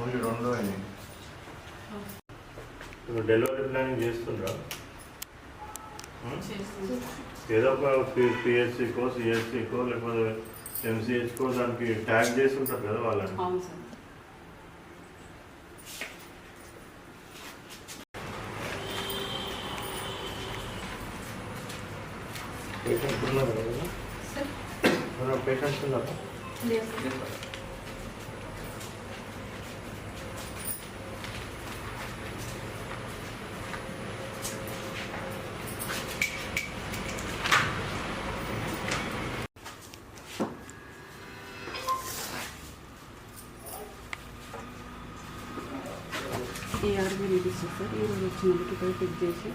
Only రెండు అయినాయి ఇప్పుడు డెలివరీ ప్లానింగ్ చేస్తుండ్రా? చేస్తుంది ఏదో ఒక పిహెచ్సికో సిహెచ్సికో లేకపోతే ఎంసీహెచ్కో దానికి ట్యాగ్ చేసి ఉంటారు కదా వాళ్ళని. అవును సార్. పేషెంట్స్ ఉన్నారు? కదా పేషెంట్స్ ఉన్నారా? లేదు ఈ ఆర్మీ రిలీజ్ సార్ ఈరోజు వచ్చినందుకు ఇక్కడ పిక్ చేసి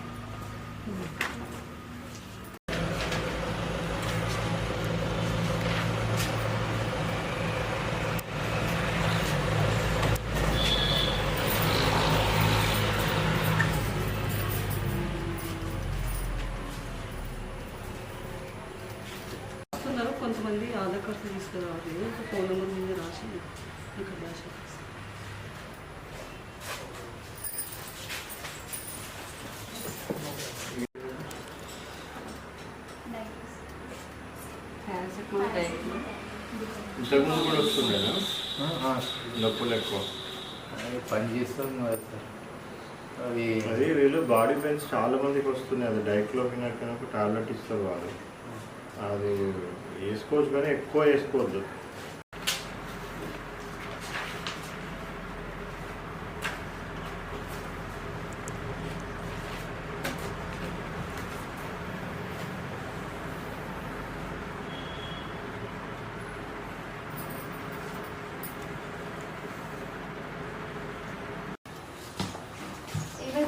వస్తున్నారు కొంతమంది ఆధార్ కార్డు తీసుకురావాలి ఒక ఫోన్ నెంబర్ మీద రాసి ఇంతకుముందు కూడా వస్తుండేనా? నొప్పులు ఎక్కువ. పని చేస్తాం అది అది వీళ్ళు బాడీ పెయిన్స్ చాలా మందికి వస్తున్నాయి. అది డైక్లోఫినాక్ అని ఒక టాబ్లెట్ ఇస్తారు వాళ్ళు. అది వేసుకోవచ్చు కానీ ఎక్కువ వేసుకోవద్దు.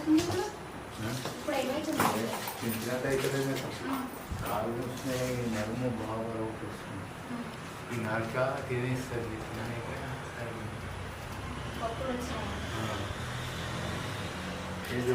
ఏమవుతుంది ఇప్పుడు ఇప్పుడు ఏమవుతుంది ఇంటికంటే అయితే కాళ్ళు వచ్చినాయి నడుము బాగా ఒకటి వస్తుంది ఈ నడక తినేస్తుంది పప్పులు వచ్చినాయి ఏది